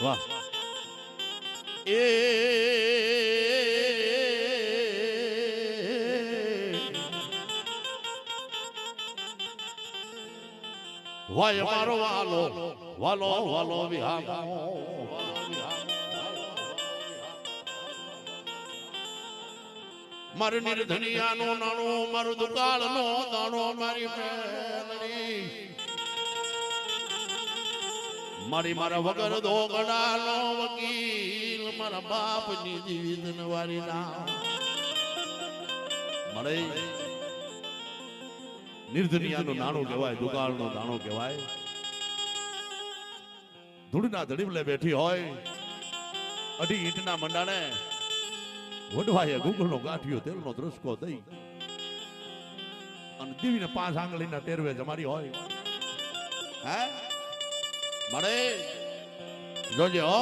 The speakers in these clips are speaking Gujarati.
વાહ. એ વાય મારો વાલો વાલો વાલો વિહામો મારું નિર્ધનિયાનો નાણો મારું દુકાળનો દાણો મારી મેલડી મારી મારા વગર દોગડાનો વકીલ, મારા બાપની જીવિત વારી ના મળે. નિર્ધનિયાનું નાણું કહેવાય દુકાળનો દાણો કહેવાય. ધૂળના ધડીમલે બેઠી હોય, અઢી ઈંટના મંડાણે વડવાએ ગુગળનો ગાંઠિયો, તેલનો દ્રસકો દઈ અને દીવીને પાંચ આંગળીના ટેરવે જમારી હોય. હે? મળે જોજે હો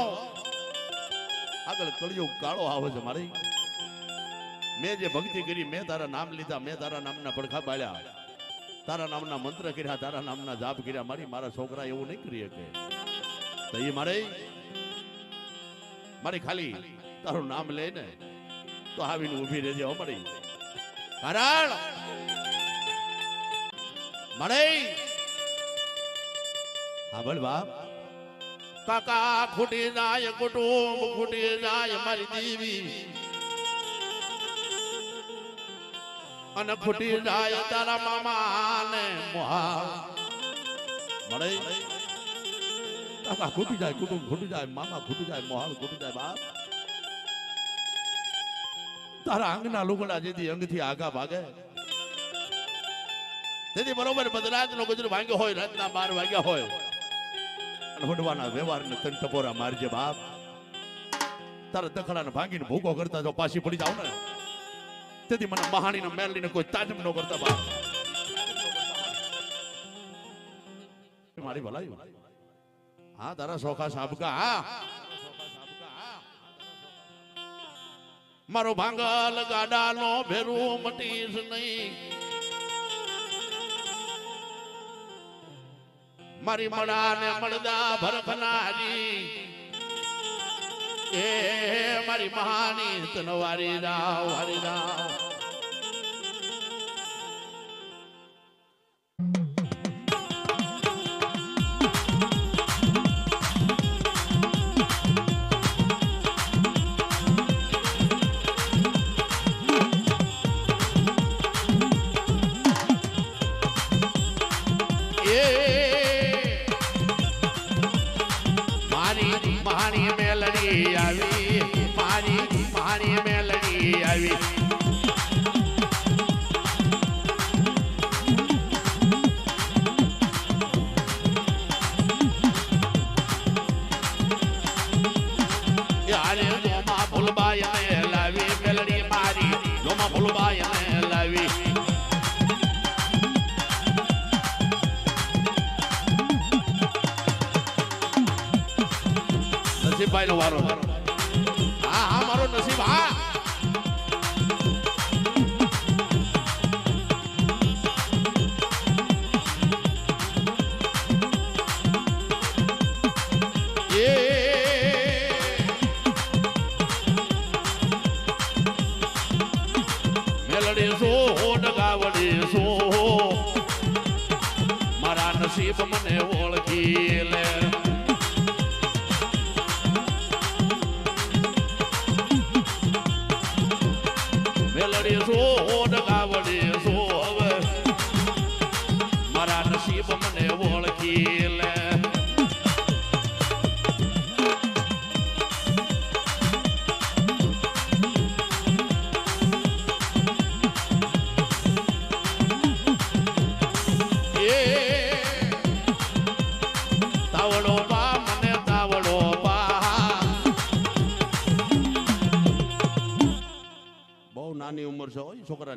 આગળ કળિયુગ કાળો આવે છે મારી. મેં જે ભક્તિ કરી, મેં તારા નામ લીધા, મેં તારા નામના પડખા બાળ્યા તારા નામના મંત્ર કર્યા, તારા નામના જાપ કર્યા, મારી, મારા છોકરા એવું નહીં કરી શકે. તો એ મારે, મારી ખાલી તારું નામ લે ને તો આવીને ઊભી રહેજે મળી કારણ મળે બોલ બાપ. કાકા ખૂટી જાય કુટુંબ ખૂટી જાય મારી દેવી. અને ખૂટી જાય તારા મામા ને મળે? કાકા ખૂટી જાય કુટુંબ ખૂટી જાય મામા ખૂટી જાય મોહાલ ખૂટી જાય બાપ. તારા અંગના લુગડા જેથી અંગથી આગા ભાગે. તેથી બરોબર બદરાજ નો ગુજર ભાંગ્યો હોય રાતના બાર વાગ્યા હોય. હોડવાના વ્યવહારને તન ટપોરા મારજે બાપ. તારા દખડાને ભાંગીને ભૂકો કરતા જો પાછી પડી જાવ ને. તેથી મને મહાણીને મેલીને કોઈ તાજમ ન કરતા બાપ. મારી ભલાઈ હા, તારા સોખા સાબકા, હા. મારો ભાંગલ ગાડાનો ભેરું મટીશ નહીં. મારી મડાને મળદા ભરખનારી એ મારી મહાની તનવારી રાવ હરી રાવ ફૂલબાઈ લાવી. નસીબભાઈ નો વારો. મારા નસીબ મને ઓળખી લે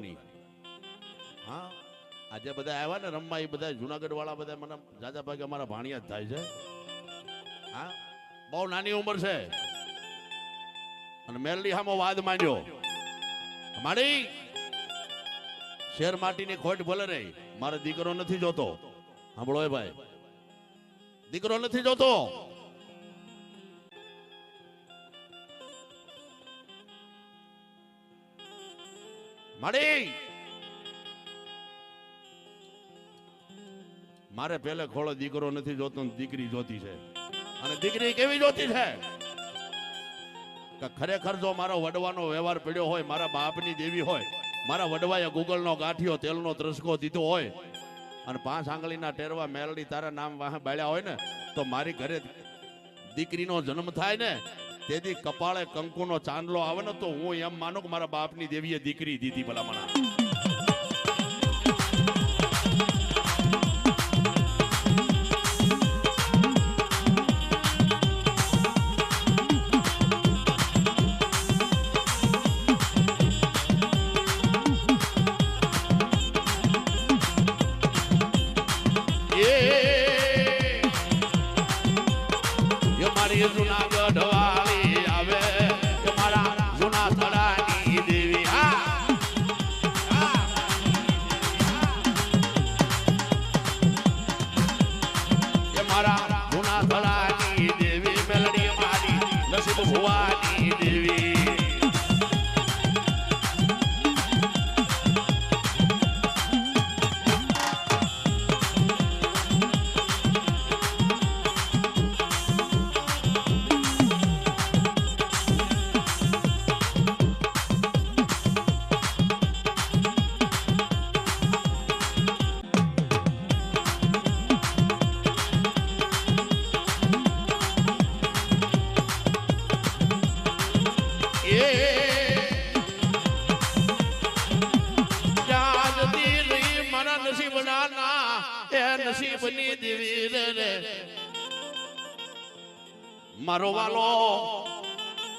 હોય હા, આજે બધા આવ્યા ને રમવા, એ બધા જુનાગઢ વાળા બધા મને જાજા ભાગે અમારા ભાણિયા જ થાય છે. હા, બહુ નાની ઉંમર છે. અને મેલડી હામો વાદ માંડ્યો. મારી શેર માટીની ખોટ ભલે રહી, મારો દીકરો નથી જોતો. સાંભળો ભાઈ. દીકરો નથી જોતો. માડી મારે પેલે ખોળો દીકરો નથી જોતો દીકરી જોતી છે. અને દીકરી કેવી જોતી છે? ખરેખર જો મારો વડવાનો વ્યવહાર પડ્યો હોય, મારા બાપની દેવી હોય, મારા વડવાએ ગુગલનો ગાંઠિયો, તેલનો ત્રસકો દીધો હોય, અને પાંચ આંગળીના ટેરવા મેલડી તારા નામ વાહ બાળ્યા હોય ને, તો મારી ઘરે દીકરીનો જન્મ થાય ને તેથી કપાળે કંકુનો ચાંદલો આવે ને તો હું એમ માનું કે મારા બાપની દેવીએ દીકરી દીધી ભલામણા.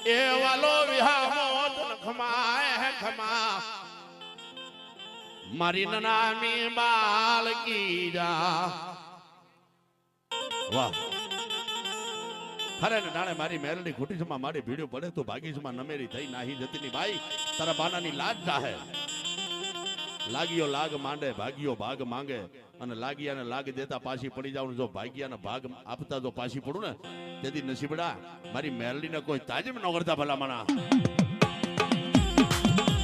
એ વાલો વિહામો ખમાય ખમા. મારી નામી બાલકી જા વાહ. ખરે ને ડાણે મારી મેરડી ખોટી છે મારી ભીડ્યું પડે તો ભાગીશમાં નમેરી થઈ નાહી જતી ની ભાઈ તારા બાનાની લાજ જાહે. લાગ્યો લાગ માંડે ભાગ્યો ભાગ માંગે. અને લાગિયાને લાગ દેતા પાછી પડી જાવ જો ભાગ્યાને ભાગ આપતા જો પાછી પડું ને તેથી નસીબડા મારી મેરડીને કોઈ તાજીમ ન કરતા ભલામણા. એ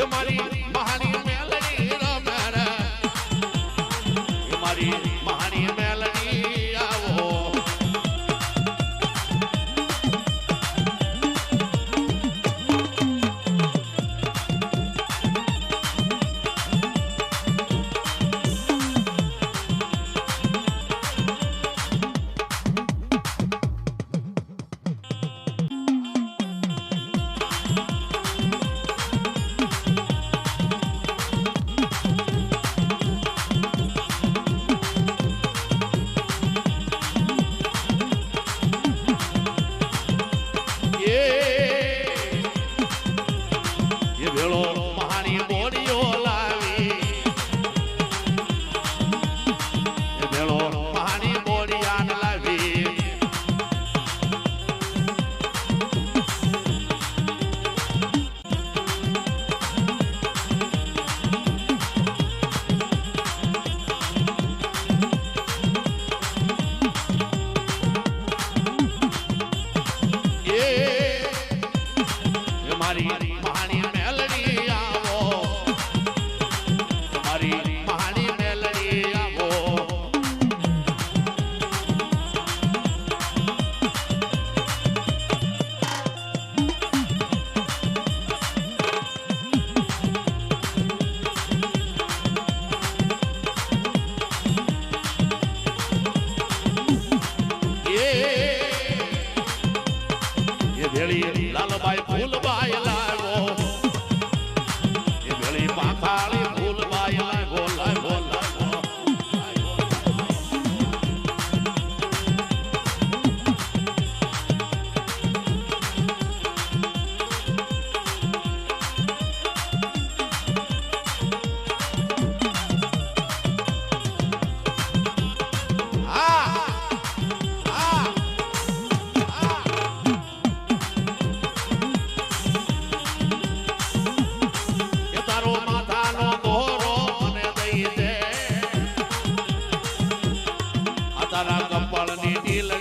એ મારી મહાની கீழ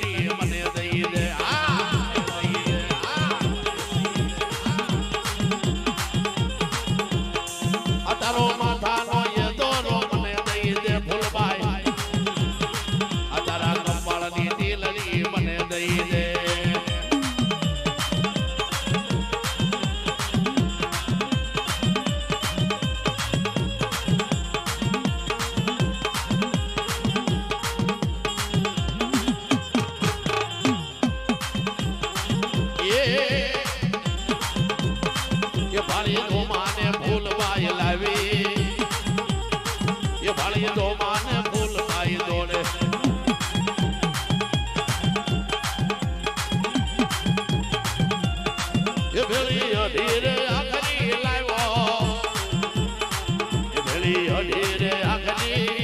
અઢી અઢી રે આગની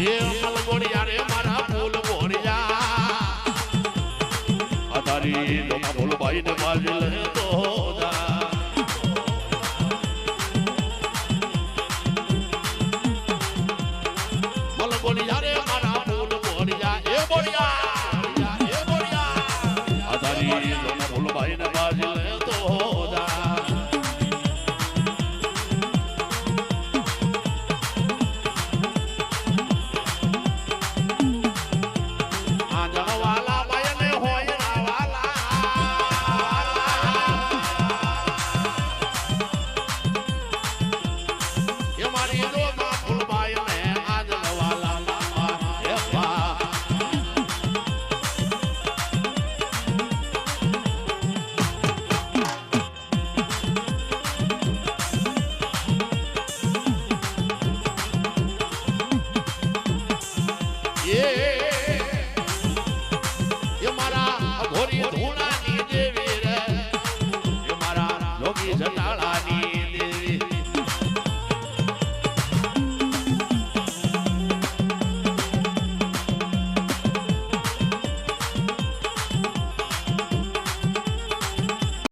એ મલબોડિયા રે મારા ફૂલ બોરિયા અતારી લોકો ને મારી લે. તો